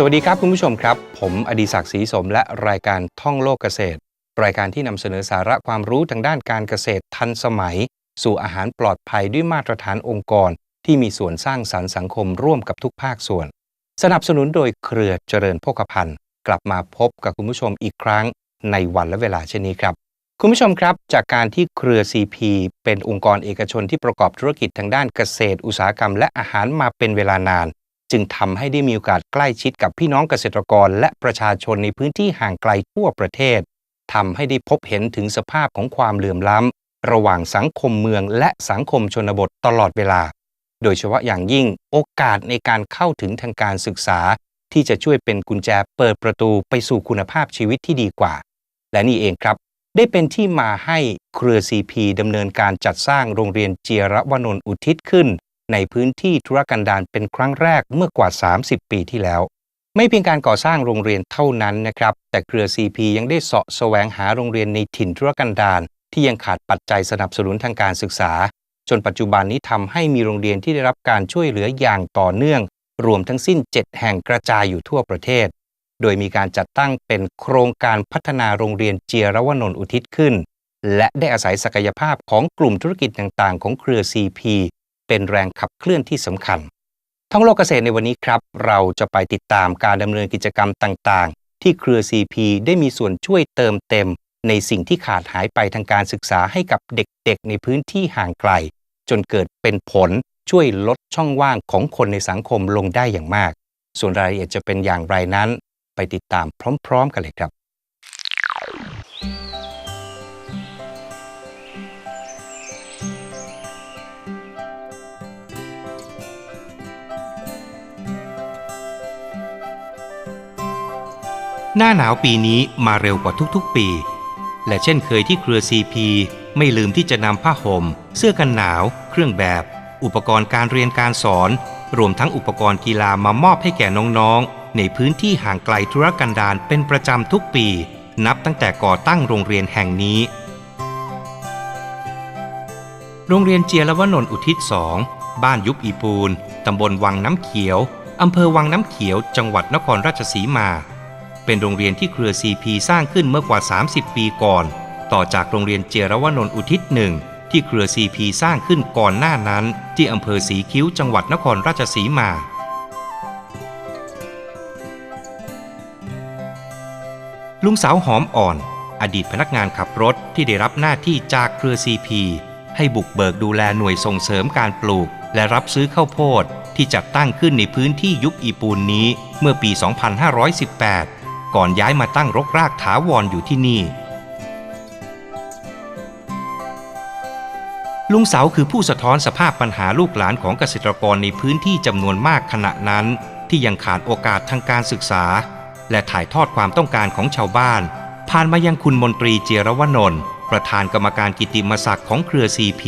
สวัสดีครับคุณผู้ชมครับ ผมอดีศักดิ์ศรีสมและรายการท่องโลกเกษตร รายการที่นำเสนอสาระความรู้ทางด้านการเกษตรทันสมัย สู่อาหารปลอดภัยด้วยมาตรฐานองค์กร ที่มีส่วนสร้างสรรค์สังคมร่วมกับทุกภาคส่วน สนับสนุนโดยเครือเจริญโภคภัณฑ์ กลับมาพบกับคุณผู้ชมอีกครั้งในวันและเวลาเช่นนี้ครับ คุณผู้ชมครับ จากการที่เครือ CP เป็นองค์กรเอกชนที่ประกอบธุรกิจทางด้านเกษตร อุตสาหกรรม และอาหารมาเป็นเวลานาน จึงทำให้ได้มีโอกาสใกล้ชิดกับพี่น้องเกษตรกร และประชาชนในพื้นที่ห่างไกลทั่วประเทศทำให้ได้พบเห็นถึงสภาพของความเหลื่อมล้ำระหว่างสังคมเมืองและสังคมชนบทตลอดเวลา โดยเฉพาะอย่างยิ่งโอกาสในการเข้าถึงทางการศึกษา ที่จะช่วยเป็นกุญแจเปิดประตูไปสู่คุณภาพชีวิตที่ดีกว่า และนี่เองครับ ได้เป็นที่มาให้เครือ CP ดำเนินการจัดสร้างโรงเรียนเจียรวนนท์อุทิศขึ้น ในพื้นที่ธุรกันดารเป็นครั้งแรกเมื่อกว่า 30 ปีที่แล้ว ไม่เพียงการก่อสร้างโรงเรียนเท่านั้นนะครับ แต่เครือ CP ยังได้เสาะแสวงหาโรงเรียนในถิ่นธุรกันดารที่ยังขาดปัจจัยสนับสนุนทางการศึกษา จนปัจจุบันนี้ทำให้มีโรงเรียนที่ได้รับการช่วยเหลืออย่างต่อเนื่อง รวมทั้งสิ้น 7 แห่งกระจายอยู่ทั่วประเทศ โดยมีการจัดตั้งเป็นโครงการพัฒนาโรงเรียนเจียรวนนท์อุทิศขึ้น และได้อาศัยศักยภาพของกลุ่มธุรกิจต่างๆ ของเครือ CP เป็นแรงขับเคลื่อนที่สำคัญ ท่องโลกเกษตรในวันนี้ครับ เราจะไปติดตามการดำเนินกิจกรรมต่างๆ ที่เครือ CP ได้มีส่วนช่วยเติมเต็ม ในสิ่งที่ขาดหายไปทางการศึกษาให้กับเด็กๆ ในพื้นที่ห่างไกล จนเกิดเป็นผลช่วยลดช่องว่างของคนในสังคมลงได้อย่างมาก ส่วนรายละเอียดจะเป็นอย่างไรนั้น ไปติดตามพร้อม ๆ กันเลยครับ หน้าหนาวปีนี้มาเร็วกว่าทุกๆปี และเช่นเคยที่เครือ CP ไม่ลืมที่จะนำผ้าห่ม เสื้อกันหนาว เครื่องแบบ อุปกรณ์การเรียนการสอน รวมทั้งอุปกรณ์กีฬามามอบให้แก่น้องๆ ในพื้นที่ห่างไกลธุรกันดารเป็นประจำทุกปี นับตั้งแต่ก่อตั้งโรงเรียนแห่งนี้ โรงเรียนเจียรวนนท์อุทิศสองบ้านยุบอีปูนตำบลวังน้ำเขียวอำเภอวังน้ำเขียว จังหวัดนครราชสีมา เป็นโรงเรียนที่เครือ CP สร้างขึ้นเมื่อกว่า 30 ปีก่อน ต่อจากโรงเรียนเจรวนนท์อุทิศหนึ่งที่เครือ CP สร้างขึ้นก่อนหน้านั้น ที่อำเภอสีคิ้วจังหวัดนครราชสีมา ลุงสาวหอมอ่อน อดีตพนักงานขับรถที่ได้รับหน้าที่จากเครือ CP ให้บุกเบิกดูแลหน่วยส่งเสริมการปลูก และรับซื้อข้าวโพดที่จัดตั้งขึ้นในพื้นที่ยุคอีปูนนี้เมื่อปี 2518 ก่อนย้ายมาตั้งรกรากถาวรออยู่ที่นี่ ลุงเสาคือผู้สะท้อนสภาพปัญหาลูกหลานของเกษตรกรในพื้นที่จำนวนมากขณะนั้น ที่ยังขาดโอกาสทางการศึกษา และถ่ายทอดความต้องการของชาวบ้าน ผ่านมายังคุณมนตรีเจรวนนท์ประธานกรรมการกิติมศักดิ์ของเครือ CP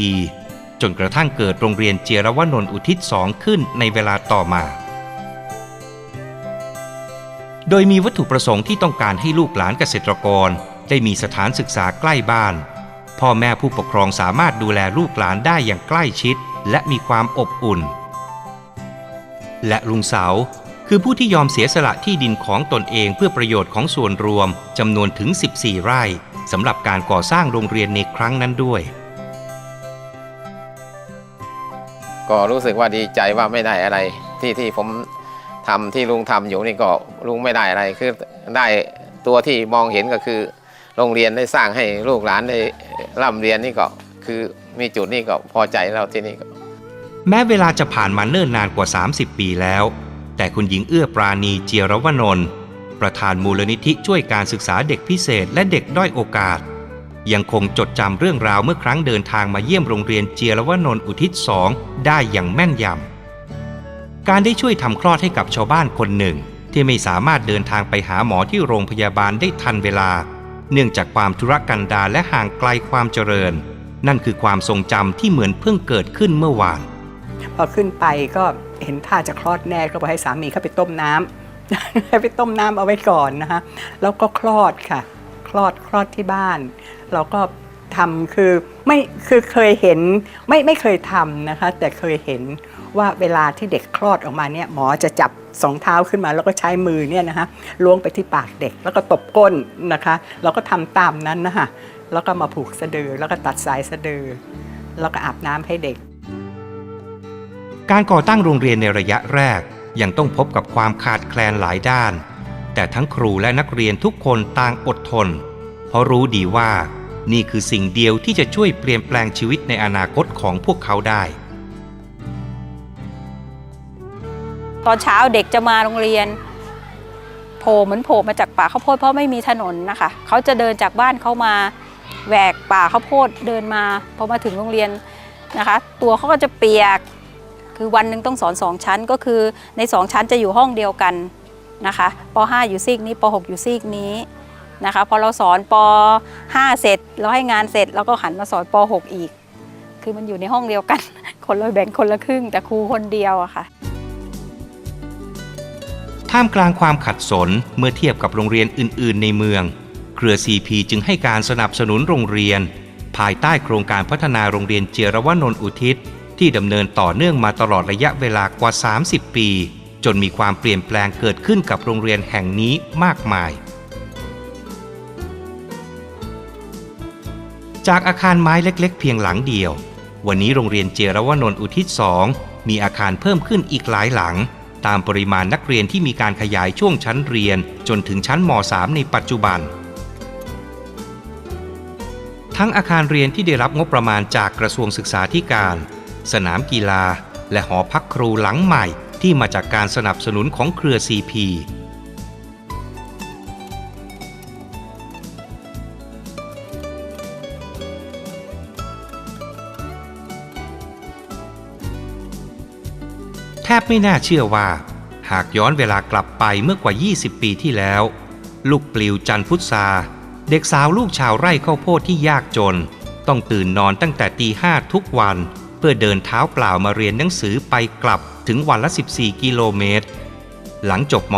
จนกระทั่งเกิดโรงเรียนเจรวนนท์อุทิศสองขึ้นในเวลาต่อมา โดยมีวัตถุประสงค์ที่ต้องการให้ลูกหลานเกษตรกร ได้มีสถานศึกษาใกล้บ้าน พ่อแม่ผู้ปกครองสามารถดูแลลูกหลานได้อย่างใกล้ชิด และมีความอบอุ่น และลุงเสาคือผู้ที่ยอมเสียสละที่ดินของตนเองเพื่อประโยชน์ของส่วนรวมจำนวนถึง 14 ไร่สำหรับการก่อสร้างโรงเรียนในครั้งนั้นด้วย ก็รู้สึกว่าดีใจว่าไม่ได้อะไรที่ที่ผม ทำที่ลุงทำอยู่นี่ก็ลุงไม่ได้อะไรคือได้ตัวที่มองเห็นก็คือ โรงเรียนได้สร้างให้ลูกหลานได้ร่ำเรียนนี่ก็คือมีจุดนี่ก็พอใจเราที่นี่ก็แม้เวลาจะผ่านมาเนิ่นนานกว่า 30 ปีแล้ว แต่คุณหญิงเอื้อปราณีเจียรวนนท์ประธานมูลนิธิช่วยการศึกษาเด็กพิเศษและเด็กด้อยโอกาส ยังคงจดจำเรื่องราวเมื่อครั้งเดินทางมาเยี่ยมโรงเรียนเจียรวนนท์อุทิศสองได้อย่างแม่นยำ การได้ช่วยทำคลอดให้กับชาวบ้านคนหนึ่ง ที่ไม่สามารถเดินทางไปหาหมอที่โรงพยาบาลได้ทันเวลา เนื่องจากความธุรกันดารและห่างไกลความเจริญ นั่นคือความทรงจำที่เหมือนเพิ่งเกิดขึ้นเมื่อวาน พอขึ้นไปก็เห็นท่าจะคลอดแน่ก็บอกให้สามีเข้าไปต้มน้ำให้ไปต้มน้ำเอาไว้ก่อนนะคะแล้วก็คลอดค่ะ คลอดคลอดที่บ้านเราก็ทำคือไม่คือเคยเห็นไม่ไม่เคยทำนะคะ แต่เคยเห็น ว่าเวลาที่เด็กคลอดออกมาเนี่ยหมอจะจับสองเท้าขึ้นมาแล้วก็ใช้มือเนี่ยนะคะล้วงไปที่ปากเด็กแล้วก็ตบก้นนะคะเราก็ทำตามนั้นนะคะแล้วก็มาผูกสะดือแล้วก็ตัดสายสะดือ แล้วก็อาบน้ำให้เด็ก การก่อตั้งโรงเรียนในระยะแรกยังต้องพบกับความขาดแคลนหลายด้าน แต่ทั้งครูและนักเรียนทุกคนต่างอดทน เพราะรู้ดีว่านี่คือสิ่งเดียวที่จะช่วยเปลี่ยนแปลงชีวิตในอนาคตของพวกเขาได้ ตอนเช้าเด็กจะมาโรงเรียนโผล่เหมือนโผล่มาจากป่าข้าวโพดเพราะไม่มีถนนนะคะ เขาจะเดินจากบ้านเขามาแหวกป่าข้าวโพดเดินมาพอมาถึงโรงเรียนนะคะ ตัวเขาก็จะเปียกคือวันหนึ่งต้องสอนสองชั้นก็คือในสองชั้นจะอยู่ห้องเดียวกันนะคะป .5 อยู่ซีกนี้ป .6 อยู่ซีกนี้นะคะพอเราสอนป .5 เสร็จเราให้งานเสร็จเราก็หันมาสอนป .6 อีก คือมันอยู่ในห้องเดียวกัน คนละแบ่งคนละครึ่งแต่ครูคนเดียวอะค่ะ ท่ามกลางความขัดสนเมื่อเทียบกับโรงเรียนอื่น ๆ ในเมือง เครือ CP จึงให้การสนับสนุนโรงเรียน ภายใต้โครงการพัฒนาโรงเรียนเจรวนนท์อุทิศ ที่ดำเนินต่อเนื่องมาตลอดระยะเวลากว่า 30 ปี จนมีความเปลี่ยนแปลงเกิดขึ้นกับโรงเรียนแห่งนี้มากมาย จากอาคารไม้เล็ก ๆ เพียงหลังเดียว วันนี้โรงเรียนเจรวนนท์อุทิศ 2 มีอาคารเพิ่มขึ้นอีกหลายหลัง ตามปริมาณนักเรียนที่มีการขยายช่วงชั้นเรียนจนถึงชั้นม .3 ในปัจจุบัน ทั้งอาคารเรียนที่ได้รับงบประมาณจากกระทรวงศึกษาธิการ สนามกีฬา และหอพักครูหลังใหม่ที่มาจากการสนับสนุนของเครือ CP บไม่น่าเชื่อว่า หากย้อนเวลากลับไปเมื่อกว่า 20 ปีที่แล้ว ลูกปลิวจันพุทธาเด็กสาวลูกชาวไร่ข้าวโพดที่ยากจน ต้องตื่นนอนตั้งแต่ตีห้าทุกวัน เพื่อเดินเท้าเปล่ามาเรียนหนังสือไปกลับถึงวันละ 14 กิโลเมตร หลังจบม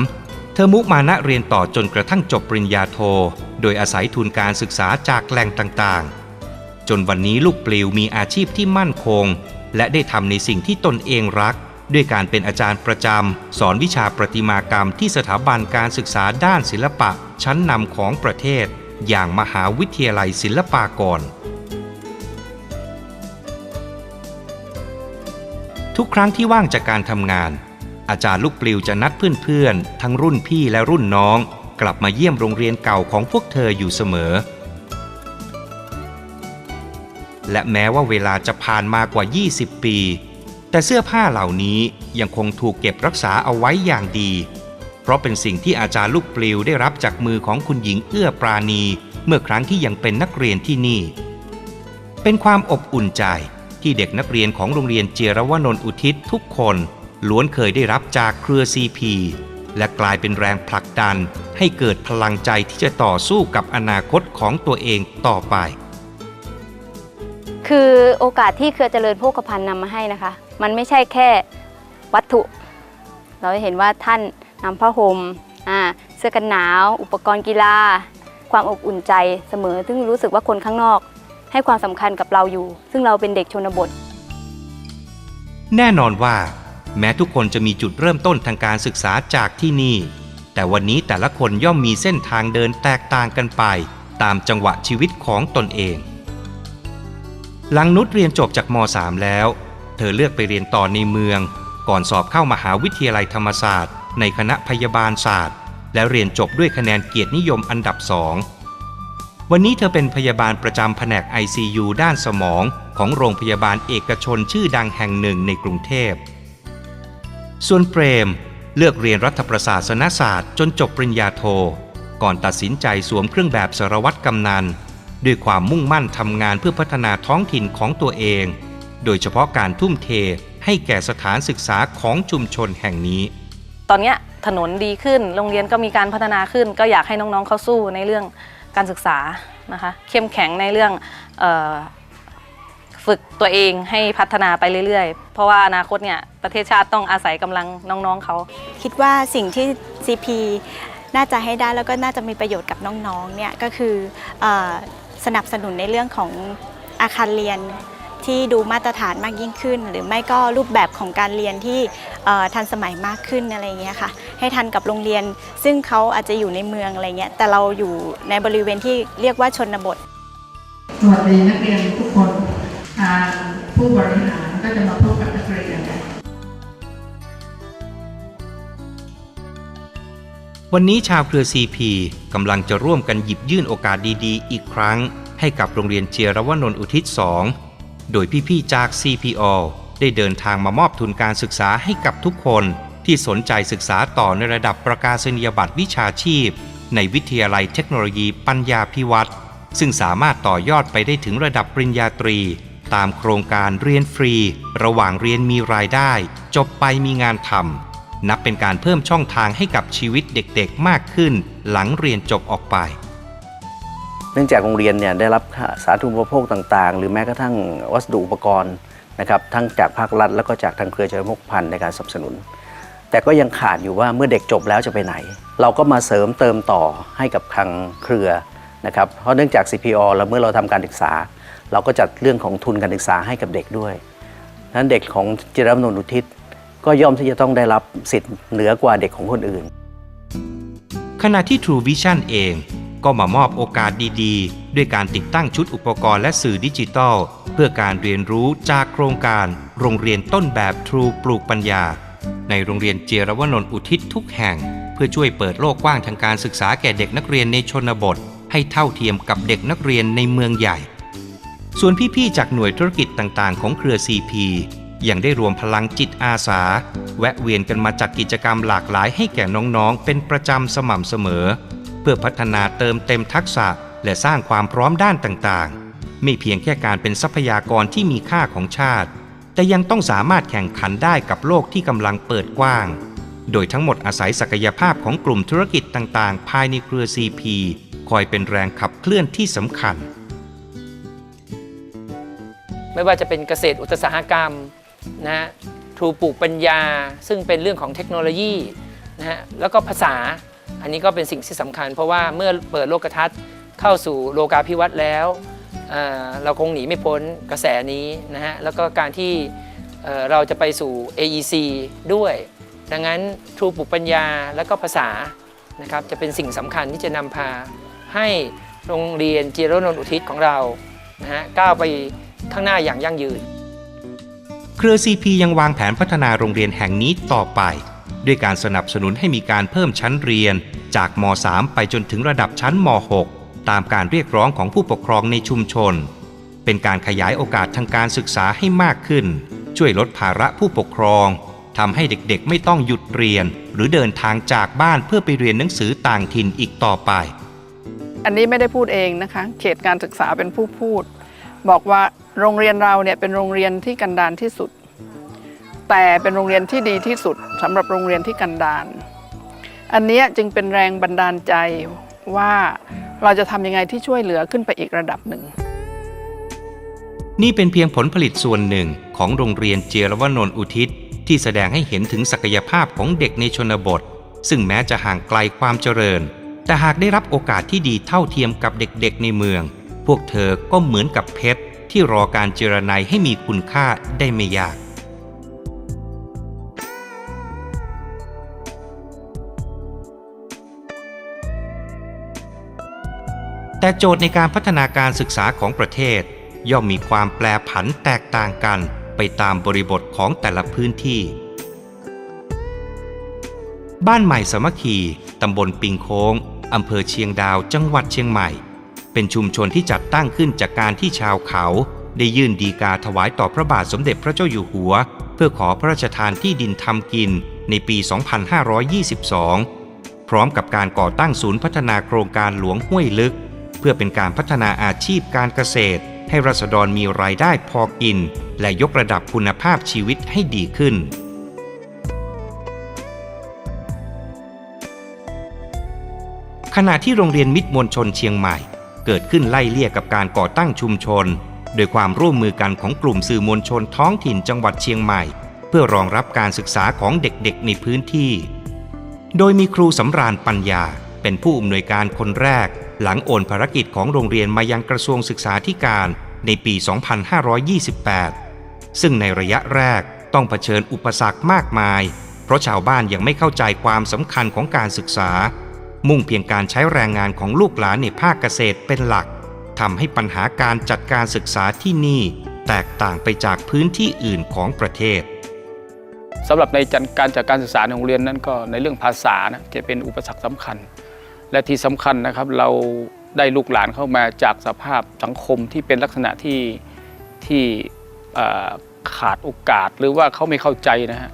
.3 เธอมุมานะเรียนต่อจนกระทั่งจบปริญญาโท โดยอาศัยทุนการศึกษาจากแหล่งต่างๆ จนวันนี้ลูกปลิวมีอาชีพที่มั่นคง และได้ทำในสิ่งที่ตนเองรัก ด้วยการเป็นอาจารย์ประจำ สอนวิชาประติมากรรมที่สถาบันการศึกษาด้านศิลปะ ชั้นนำของประเทศ อย่างมหาวิทยาลัยศิลปากร ทุกครั้งที่ว่างจากการทำงาน อาจารย์ลูกปลิวจะนัดเพื่อนๆ ทั้งรุ่นพี่และรุ่นน้อง กลับมาเยี่ยมโรงเรียนเก่าของพวกเธออยู่เสมอ และแม้ว่าเวลาจะผ่านมากว่า 20 ปี แต่เสื้อผ้าเหล่านี้ยังคงถูกเก็บรักษาเอาไว้อย่างดี เพราะเป็นสิ่งที่อาจารย์ลูกปลิวได้รับจากมือของคุณหญิงเอื้อปราณี เมื่อครั้งที่ยังเป็นนักเรียนที่นี่ เป็นความอบอุ่นใจที่เด็กนักเรียนของโรงเรียนเจรวนนท์อุทิศทุกคนล้วนเคยได้รับจากเครือซีพีและกลายเป็นแรงผลักดันให้เกิดพลังใจที่จะต่อสู้กับอนาคตของตัวเองต่อไป คือโอกาสที่เครือเจริญโภคภัณฑ์นำมาให้นะคะ มันไม่ใช่แค่วัตถุ เราเห็นว่าท่านนำผ้าห่มอ่าเสื้อกันหนาว อุปกรณ์กีฬา ความอบอุ่นใจเสมอ ซึ่งรู้สึกว่าคนข้างนอก ให้ความสำคัญกับเราอยู่ ซึ่งเราเป็นเด็กชนบท แน่นอนว่า แม้ทุกคนจะมีจุดเริ่มต้นทางการศึกษาจากที่นี่ แต่วันนี้แต่ละคนย่อมมีเส้นทางเดินแตกต่างกันไป ตามจังหวะชีวิตของตนเอง หลังนุชเรียนจบจากม .3 แล้ว เธอเลือกไปเรียนต่อในเมือง ก่อนสอบเข้ามหาวิทยาลัยธรรมศาสตร์ ในคณะพยาบาลศาสตร์ และเรียนจบด้วยคะแนนเกียรตินิยมอันดับสองวันนี้เธอเป็นพยาบาลประจำแผนก ICU ด้านสมองของโรงพยาบาลเอกชนชื่อดังแห่งหนึ่งในกรุงเทพ ส่วนเปรมเลือกเรียนรัฐประศาสนศาสตร์จนจบปริญญาโท ก่อนตัดสินใจสวมเครื่องแบบสารวัตรกำนัน ด้วยความมุ่งมั่นทำงานเพื่อพัฒนาท้องถิ่นของตัวเอง โดยเฉพาะการทุ่มเทให้แก่สถานศึกษาของชุมชนแห่งนี้ ตอนเนี้ยถนนดีขึ้น โรงเรียนก็มีการพัฒนาขึ้น ก็อยากให้น้องๆเขาสู้ในเรื่องการศึกษานะคะ เข้มแข็งในเรื่องเออฝึกตัวเองให้พัฒนาไปเรื่อยๆ เพราะว่าอนาคตเนี่ยประเทศชาติต้องอาศัยกำลังน้องๆเขา คิดว่าสิ่งที่ CP น่าจะให้ได้แล้วก็น่าจะมีประโยชน์กับน้องๆเนี่ยก็คือเออ สนับสนุนในเรื่องของอาคารเรียนที่ดูมาตรฐานมากยิ่งขึ้น หรือไม่ก็รูปแบบของการเรียนที่ทันสมัยมากขึ้นอะไรอย่างเงี้ยค่ะให้ทันกับโรงเรียน ซึ่งเขาอาจจะอยู่ในเมืองอะไรเงี้ยแต่เราอยู่ในบริเวณที่เรียกว่าชนบทสวัสดีนักเรียนทุกคนทางผู้บริหารก็จะมาพบกับนักเรียน วันนี้ชาวเครือ CP กำลังจะร่วมกันหยิบยื่นโอกาสดีๆ อีกครั้ง ให้กับโรงเรียนเจียรวนนท์อุทิศ 2 โดยพี่ๆจาก CPO ได้เดินทางมามอบทุนการศึกษาให้กับทุกคนที่สนใจศึกษาต่อในระดับประกาศนียบัตรวิชาชีพ ในวิทยาลัยเทคโนโลยีปัญญาพิวัตรซึ่งสามารถต่อยอดไปได้ถึงระดับปริญญาตรี ตามโครงการเรียนฟรี ระหว่างเรียนมีรายได้ จบไปมีงานทำ นับเป็นการเพิ่มช่องทางให้กับชีวิตเด็กๆมากขึ้น หลังเรียนจบออกไป เนื่องจากโรงเรียนเนี่ยได้รับสาธารณูปโภคต่างๆ หรือแม้กระทั่งวัสดุอุปกรณ์นะครับทั้งจากภาครัฐแล้วก็จากทางเครือเฉลิมพกพันธ์ในการสนับสนุน แต่ก็ยังขาดอยู่ว่าเมื่อเด็กจบแล้วจะไปไหน เราก็มาเสริมเติมต่อให้กับทางเครือนะครับเพราะเนื่องจาก CPO แล้วเมื่อเราทำการศึกษา เราก็จัดเรื่องของทุนการศึกษาให้กับเด็กด้วยนั้นเด็กของจิรมนนอุทิศ ก็ย่อมที่จะต้องได้รับสิทธิ์เหนือกว่าเด็กของคนอื่น ขณะที่ True Vision เองก็มามอบโอกาสดีๆ ด้วยการติดตั้งชุดอุปกรณ์และสื่อดิจิทัล เพื่อการเรียนรู้จากโครงการ โรงเรียนต้นแบบ True ปลูกปัญญา ในโรงเรียนเจรวนนท์อุทิศทุกแห่ง เพื่อช่วยเปิดโลกกว้างทางการศึกษาแก่เด็กนักเรียนในชนบท ให้เท่าเทียมกับเด็กนักเรียนในเมืองใหญ่ ส่วนพี่ๆจากหน่วยธุรกิจต่างๆ ของเครือ CP ยังได้รวมพลังจิตอาสา แวะเวียนกันมาจัดกิจกรรมหลากหลายให้แก่น้องๆ เป็นประจำสม่ำเสมอ เพื่อพัฒนาเติมเต็มทักษะและสร้างความพร้อมด้านต่างๆ ไม่เพียงแค่การเป็นทรัพยากรที่มีค่าของชาติ แต่ยังต้องสามารถแข่งขันได้กับโลกที่กำลังเปิดกว้าง โดยทั้งหมดอาศัยศักยภาพของกลุ่มธุรกิจต่างๆ ภายในเครือ CP คอยเป็นแรงขับเคลื่อนที่สำคัญ ไม่ว่าจะเป็นเกษตรอุตสาหกรรม นะฮะทรูปลูกปัญญา ซึ่งเป็นเรื่องของเทคโนโลยีนะฮะแล้วก็ภาษาอันนี้ก็เป็นสิ่งที่สำคัญ เพราะว่าเมื่อเปิดโลกทัศน์เข้าสู่โลกาภิวัตน์แล้วเเราคงหนีไม่พ้นกระแสนี้นะฮะแล้วก็การที่เอ่อเราจะไปสู่ AEC ด้วย ดังนั้นทรูปลูกปัญญาและก็ภาษานะครับจะเป็นสิ่งสำคัญที่จะนำพาให้โรงเรียนเจริญนนท์อุทิศของเรานะฮะก้าวไปข้างหน้าอย่างยั่งยืน เครือ CP ยังวางแผนพัฒนาโรงเรียนแห่งนี้ต่อไป ด้วยการสนับสนุนให้มีการเพิ่มชั้นเรียน จากม .3 ไปจนถึงระดับชั้นม .6 ตามการเรียกร้องของผู้ปกครองในชุมชน เป็นการขยายโอกาสทางการศึกษาให้มากขึ้น ช่วยลดภาระผู้ปกครองทำให้เด็กๆ ไม่ต้องหยุดเรียน หรือเดินทางจากบ้านเพื่อไปเรียนหนังสือต่างถิ่นอีกต่อไป อันนี้ไม่ได้พูดเองนะคะ เขตการศึกษาเป็นผู้พูด บอกว่า โรงเรียนเราเนี่ยเป็นโรงเรียนที่กันดารที่สุด แต่เป็นโรงเรียนที่ดีที่สุดสำหรับโรงเรียนที่กันดารอันนี้จึงเป็นแรงบันดาลใจว่าเราจะทำยังไงที่ช่วยเหลือขึ้นไปอีกระดับหนึ่ง นี่เป็นเพียงผลผลิตส่วนหนึ่งของโรงเรียนเจรวนนอุทิศ ที่แสดงให้เห็นถึงศักยภาพของเด็กในชนบท ซึ่งแม้จะห่างไกลความเจริญ แต่หากได้รับโอกาสที่ดีเท่าเทียมกับเด็กๆในเมือง พวกเธอก็เหมือนกับเพชร ที่รอการเจรไนยให้มีคุณค่าได้ไม่ยากแต่โจทย์ในการพัฒนาการศึกษาของประเทศ ย่อมมีความแปรผันแตกต่างกันไปตามบริบทของแต่ละพื้นที่ บ้านใหม่สมัคคี ตำบลปิงโค้ง อำเภอเชียงดาว จังหวัดเชียงใหม่ เป็นชุมชนที่จัดตั้งขึ้นจากการที่ชาวเขา ได้ยื่นดีกาถวายต่อพระบาทสมเด็จพระเจ้าอยู่หัว เพื่อขอพระราชทานที่ดินทำกินในปี 2522 พร้อมกับการก่อตั้งศูนย์พัฒนาโครงการหลวงห้วยลึก เพื่อเป็นการพัฒนาอาชีพการเกษตร ให้รัษฎรมีรายได้พอกิน และยกระดับคุณภาพชีวิตให้ดีขึ้นขณะที่โรงเรียนมิตรมวลชนเชียงใหม่ เกิดขึ้นไล่เลี่ยกับการก่อตั้งชุมชน โดยความร่วมมือกันของกลุ่มสื่อมวลชนท้องถิ่นจังหวัดเชียงใหม่ เพื่อรองรับการศึกษาของเด็กๆในพื้นที่ โดยมีครูสำราญปัญญาเป็นผู้อำนวยการคนแรก หลังโอนภารกิจของโรงเรียนมายังกระทรวงศึกษาธิการในปี 2528 ซึ่งในระยะแรกต้องเผชิญอุปสรรคมากมาย เพราะชาวบ้านยังไม่เข้าใจความสำคัญของการศึกษา มุ่งเพียงการใช้แรงงานของลูกหลานในภาคเกษตรเป็นหลักทำให้ปัญหาการจัดการศึกษาที่นี่ แตกต่างไปจากพื้นที่อื่นของประเทศสำหรับในจัดการจัดการศึกษาในโรงเรียนนั้นก็ในเรื่องภาษานะจะเป็นอุปสรรคสำคัญ และที่สำคัญนะครับเราได้ลูกหลานเข้ามาจากสภาพสังคมที่เป็นลักษณะที่ที่ขาดโอกาสหรือว่าเขาไม่เข้าใจนะฮะ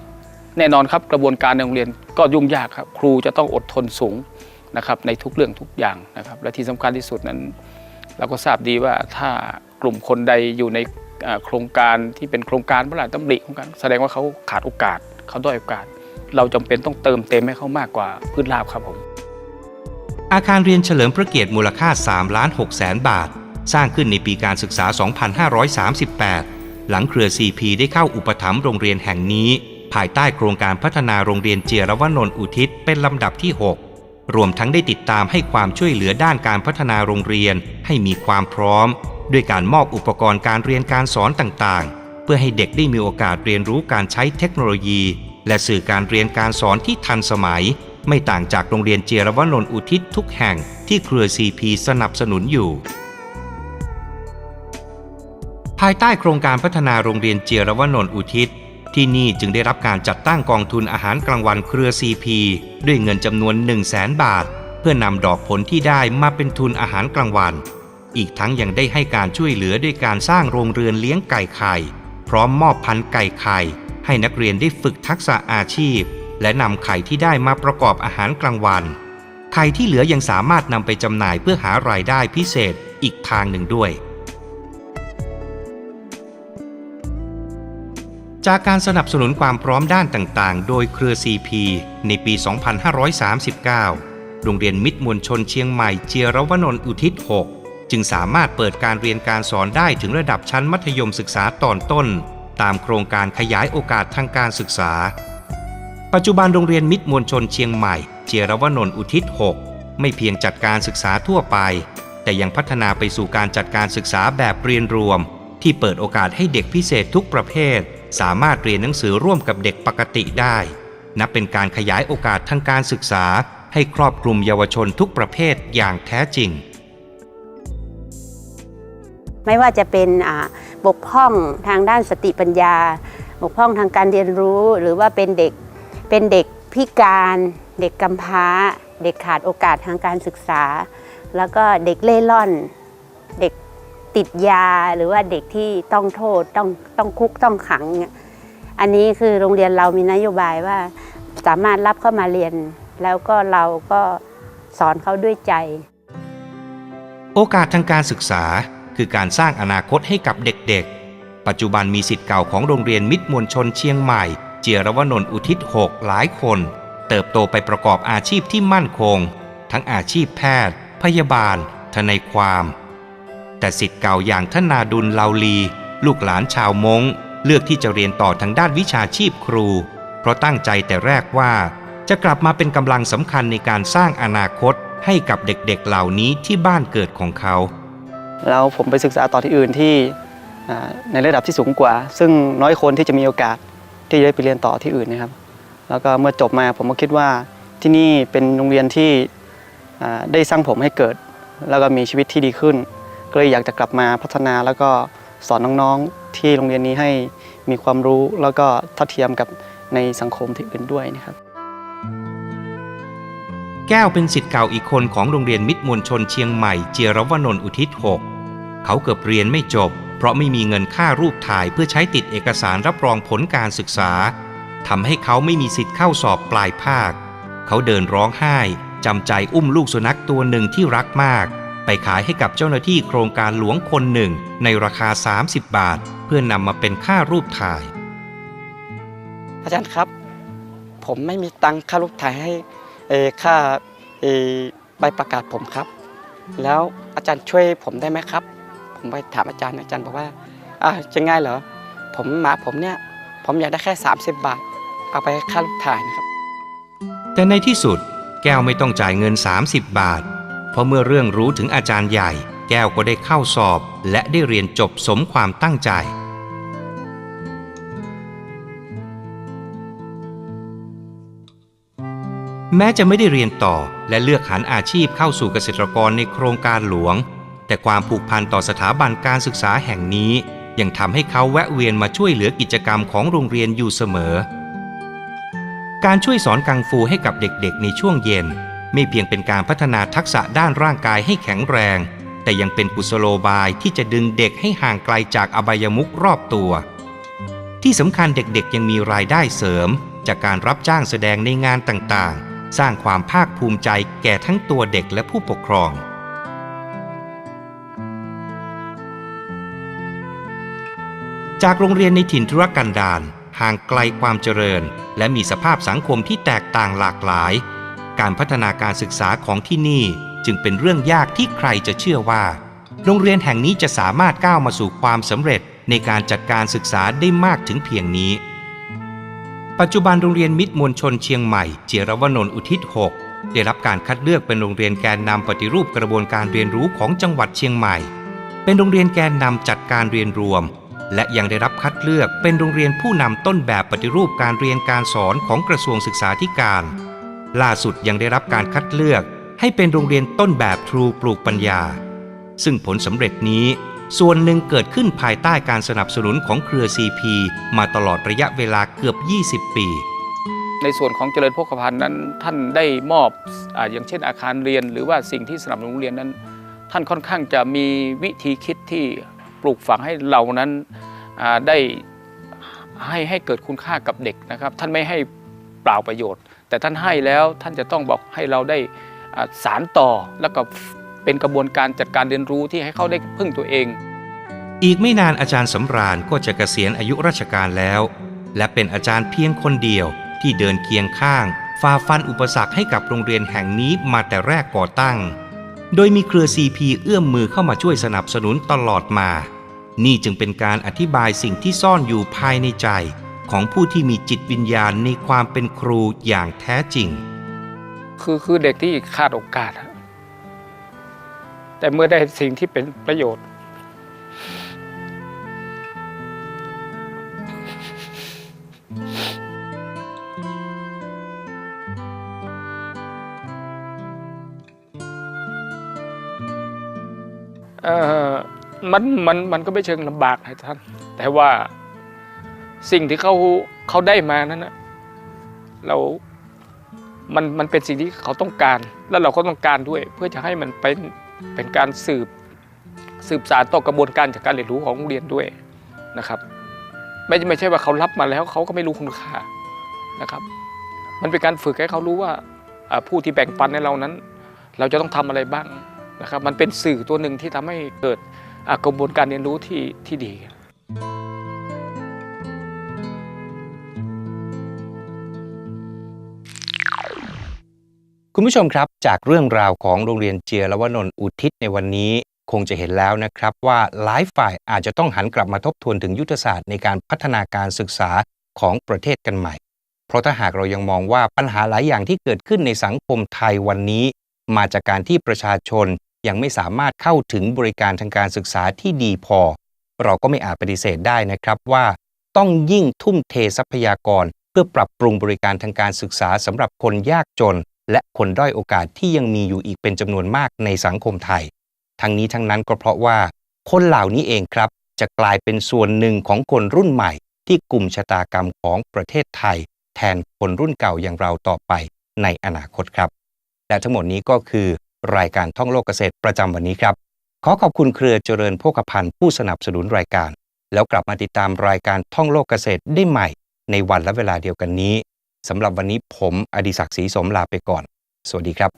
แน่นอนครับกระบวนการในโรงเรียนก็ยุ่งยากครับ ครูจะต้องอดทนสูง นะครับในทุกเรื่องทุกอย่างนะครับ และที่สำคัญที่สุดนั้น เราก็ทราบดีว่าถ้ากลุ่มคนใดอยู่ในโครงการที่เป็นโครงการพระราชดำริของกันแสดงว่าเขาขาดโอกาสเขาด้อยโอกาส เราจำเป็นต้องเติมเต็มให้เขามากกว่าพื้นราบครับผมอาคารเรียนเฉลิมพระเกียรติมูลค่า3ล้าน6แสนบาท สร้างขึ้นในปีการศึกษา 2538 หลังเครือ CP ได้เข้าอุปถัมภ์โรงเรียนแห่งนี้ ภายใต้โครงการพัฒนาโรงเรียนเจียรวนนท์อุทิศเป็นลำดับที่ 6 รวมทั้งได้ติดตามให้ความช่วยเหลือด้านการพัฒนาโรงเรียนให้มีความพร้อม ด้วยการมอบอุปกรณ์การเรียนการสอนต่างๆ เพื่อให้เด็กได้มีโอกาสเรียนรู้การใช้เทคโนโลยี และสื่อการเรียนการสอนที่ทันสมัย ไม่ต่างจากโรงเรียนเจรวนนท์อุทิศทุกแห่งที่เครือ CP สนับสนุนอยู่ ภายใต้โครงการพัฒนาโรงเรียนเจรวนนท์อุทิศ ที่นี่จึงได้รับการจัดตั้งกองทุนอาหารกลางวันเครือ CP ด้วยเงินจำนวน 1 0 0 0 0แสนบาท เพื่อนำดอกผลที่ได้มาเป็นทุนอาหารกลางวัน อีกทั้งยังได้ให้การช่วยเหลือด้วยการสร้างโรงเรือนเลี้ยงไก่ไข่ พร้อมมอบพันธุ์ไก่ไข่ ให้นักเรียนได้ฝึกทักษะอาชีพ และนำไข่ที่ได้มาประกอบอาหารกลางวันไข่ที่เหลือยังสามารถนำไปจำหน่ายเพื่อหารายได้พิเศษอีกทางหนึ่งด้วย จากการสนับสนุนความพร้อมด้านต่างๆ โดยเครือ CP ในปี 2539 โรงเรียนมิตรมวลชนเชียงใหม่เจียรวนนท์อุทิศ 6 จึงสามารถเปิดการเรียนการสอนได้ถึงระดับชั้นมัธยมศึกษาตอนต้น ตามโครงการขยายโอกาสทางการศึกษา ปัจจุบันโรงเรียนมิตรมวลชนเชียงใหม่ เจียรวนนท์อุทิศ 6 ไม่เพียงจัดการศึกษาทั่วไป แต่ยังพัฒนาไปสู่การจัดการศึกษาแบบเรียนรวม ที่เปิดโอกาสให้เด็กพิเศษทุกประเภท สามารถเรียนหนังสือร่วมกับเด็กปกติได้ นับเป็นการขยายโอกาสทางการศึกษาให้ครอบคลุมเยาวชนทุกประเภทอย่างแท้จริง ไม่ว่าจะเป็นบกพร่องทางด้านสติปัญญา บกพร่องทางการเรียนรู้หรือว่าเป็นเด็กเป็นเด็กพิการ เด็กกำพร้า เด็กขาดโอกาสทางการศึกษา แล้วก็เด็กเล่ร่อน เด็ก ติดยาหรือว่าเด็กที่ต้องโทษต้องต้องคุกต้องขังเนี่ยอันนี้คือโรงเรียนเรามีนโยบายว่าสามารถรับเข้ามาเรียน แล้วก็เราก็สอนเขาด้วยใจ โอกาสทางการศึกษาคือการสร้างอนาคตให้กับเด็กๆ ปัจจุบันมีสิทธิ์เก่าของโรงเรียนมิตรมวลชนเชียงใหม่ เจียรวนนท์อุทิศ6หลายคน เติบโตไปประกอบอาชีพที่มั่นคง ทั้งอาชีพแพทย์ พยาบาล ทนายความ แต่สิทธิ์เก่าอย่างท่านนาดุลเลาลี ลูกหลานชาวมงเลือกที่จะเรียนต่อทางด้านวิชาชีพครู เพราะตั้งใจแต่แรกว่า จะกลับมาเป็นกำลังสำคัญในการสร้างอนาคตให้กับเด็กๆเหล่านี้ที่บ้านเกิดของเขา แล้วผมไปศึกษาต่อที่อื่นที่ในระดับที่สูงกว่า ซึ่งน้อยคนที่จะมีโอกาสที่จะได้ไปเรียนต่อที่อื่นนะครับ แล้วก็เมื่อจบมาผมก็คิดว่าที่นี่เป็นโรงเรียนที่ได้สร้างผมให้เกิด แล้วก็มีชีวิตที่ดีขึ้น ก็เลยอยากจะกลับมาพัฒนาแล้วก็สอนน้องๆที่โรงเรียนนี้ให้มีความรู้แล้วก็เท่าเทียมกับในสังคมที่อื่นด้วยนะครับ แก้วเป็นสิทธิ์เก่าอีกคนของโรงเรียนมิตรมวลชนเชียงใหม่เจียรวนนท์อุทิศ 6 เขาเกือบเรียนไม่จบ เพราะไม่มีเงินค่ารูปถ่ายเพื่อใช้ติดเอกสารรับรองผลการศึกษาทำให้เขาไม่มีสิทธิ์เข้าสอบปลายภาค เขาเดินร้องไห้จำใจอุ้มลูกสุนัขตัวหนึ่งที่รักมาก ไปขายให้กับเจ้าหน้าที่โครงการหลวงคนหนึ่งในราคา 30 บาท เพื่อนำมาเป็นค่ารูปถ่าย อาจารย์ครับ ผมไม่มีตังค่ารูปถ่ายให้เออค่าเออใบประกาศผมครับ แล้วอาจารย์ช่วยผมได้ไหมครับ ผมไปถามอาจารย์อาจารย์บอกว่าอ่าจะง่ายเหรอผมหมาผมเนี่ยผมอยากได้แค่ 30 บาท เอาไปให้ค่ารูปถ่ายนะครับ แต่ในที่สุดแก้วไม่ต้องจ่ายเงิน 30 บาท เพราะเมื่อเรื่องรู้ถึงอาจารย์ใหญ่ แก้วก็ได้เข้าสอบ และได้เรียนจบสมความตั้งใจ แม้จะไม่ได้เรียนต่อและเลือกหันอาชีพเข้าสู่เกษตรกรในโครงการหลวง แต่ความผูกพันต่อสถาบันการศึกษาแห่งนี้ยังทำให้เขาแวะเวียนมาช่วยเหลือกิจกรรมของโรงเรียนอยู่เสมอ การช่วยสอนกังฟูให้กับเด็กๆในช่วงเย็น ไม่เพียงเป็นการพัฒนาทักษะด้านร่างกายให้แข็งแรง แต่ยังเป็นกุศโลบายที่จะดึงเด็กให้ห่างไกลจากอบายมุขรอบตัว ที่สำคัญเด็กๆยังมีรายได้เสริม จากการรับจ้างแสดงในงานต่างๆ สร้างความภาคภูมิใจแก่ทั้งตัวเด็กและผู้ปกครองจากโรงเรียนในถิ่นธุรกันดารห่างไกลความเจริญ และมีสภาพสังคมที่แตกต่างหลากหลาย การพัฒนาการศึกษาของที่นี่จึงเป็นเรื่องยากที่ใครจะเชื่อว่า โรงเรียนแห่งนี้จะสามารถก้าวมาสู่ความสำเร็จในการจัดการศึกษาได้มากถึงเพียงนี้ ปัจจุบันโรงเรียนมิตรมวลชนเชียงใหม่ เจรวนนท์อุทิศ 6 ได้รับการคัดเลือกเป็นโรงเรียนแกนนำปฏิรูปกระบวนการเรียนรู้ของจังหวัดเชียงใหม่ เป็นโรงเรียนแกนนำจัดการเรียนรวม และยังได้รับคัดเลือกเป็นโรงเรียนผู้นำต้นแบบปฏิรูปการเรียนการสอนของกระทรวงศึกษาธิการ ล่าสุดยังได้รับการคัดเลือกให้เป็นโรงเรียนต้นแบบครูปลูกปัญญา ซึ่งผลสำเร็จนี้ส่วนหนึ่งเกิดขึ้นภายใต้การสนับสนุนของเครือ CP มาตลอดระยะเวลาเกือบ 20 ปี ในส่วนของเจริญโภคภัณฑ์นั้นท่านได้มอบอาอย่างเช่นอาคารเรียน หรือว่าสิ่งที่สนับสนุนโรงเรียนนั้น ท่านค่อนข้างจะมีวิธีคิดที่ปลูกฝังให้เรานั้นได้ให้ให้เกิดคุณค่ากับเด็กนะครับ ท่านไม่ให้เปล่าประโยชน์ แต่ท่านให้แล้วท่านจะต้องบอกให้เราได้สารต่อ แล้วก็เป็นกระบวนการจัดการเรียนรู้ที่ให้เขาได้พึ่งตัวเอง อีกไม่นานอาจารย์สำราญก็จะเกษียณอายุราชการแล้ว และเป็นอาจารย์เพียงคนเดียวที่เดินเคียงข้างฝ่าฟันอุปสรรคให้กับโรงเรียนแห่งนี้มาแต่แรกก่อตั้ง โดยมีเครือ CP เอื้อมมือเข้ามาช่วยสนับสนุนตลอดมา นี่จึงเป็นการอธิบายสิ่งที่ซ่อนอยู่ภายในใจ ของผู้ที่มีจิตวิญญาณในความเป็นครูอย่างแท้จริง คือคือเด็กที่ขาดโอกาส แต่เมื่อได้สิ่งที่เป็นประโยชน์ เอ่อมันมันมันก็ไม่เชิงลำบากนะท่าน แต่ว่า สิ่งที่เขาเขาได้มานั้นนะเรา มันมันเป็นสิ่งที่เขาต้องการ แล้วเราก็ต้องการด้วย เพื่อจะให้มันเป็นเป็นการสืบสืบสารต่อกระบวนการจากการเรียนรู้ของโรงเรียนด้วยนะครับ ไม่ไม่ใช่ว่าเขารับมาแล้วเขาก็ไม่รู้คุณค่านะครับ มันเป็นการฝึกให้เขารู้ว่าผู้ที่แบ่งปันในเรานั้น เราจะต้องทำอะไรบ้างนะครับ มันเป็นสื่อตัวหนึ่งที่ทำให้เกิดกระบวนการเรียนรู้ที่ที่ดี คุณผู้ชมครับจากเรื่องราวของโรงเรียนเจียรวนนท์อุทิศในวันนี้ คงจะเห็นแล้วนะครับว่าหลายฝ่ายอาจจะต้องหันกลับมาทบทวนถึงยุทธศาสตร์ในการพัฒนาการศึกษาของประเทศกันใหม่ เพราะถ้าหากเรายังมองว่าปัญหาหลายอย่างที่เกิดขึ้นในสังคมไทยวันนี้ มาจากการที่ประชาชนยังไม่สามารถเข้าถึงบริการทางการศึกษาที่ดีพอ เราก็ไม่อาจปฏิเสธได้นะครับว่า ต้องยิ่งทุ่มเททรัพยากร เพื่อปรับปรุงบริการทางการศึกษาสำหรับคนยากจน และคนด้อยโอกาสที่ยังมีอยู่อีกเป็นจำนวนมากในสังคมไทย ทั้งนี้ทั้งนั้นก็เพราะว่า คนเหล่านี้เองครับ จะกลายเป็นส่วนหนึ่งของคนรุ่นใหม่ ที่กลุ่มชะตากรรมของประเทศไทย แทนคนรุ่นเก่าอย่างเราต่อไปในอนาคตครับ และทั้งหมดนี้ก็คือ รายการท่องโลกเกษตรประจำวันนี้ครับ ขอขอบคุณเครือเจริญโภคภัณฑ์ผู้สนับสนุนรายการ แล้วกลับมาติดตามรายการท่องโลกเกษตรได้ใหม่ ในวันและเวลาเดียวกันนี้ สำหรับวันนี้ผมอดิศักดิ์ศรีสมลาไปก่อน สวัสดีครับ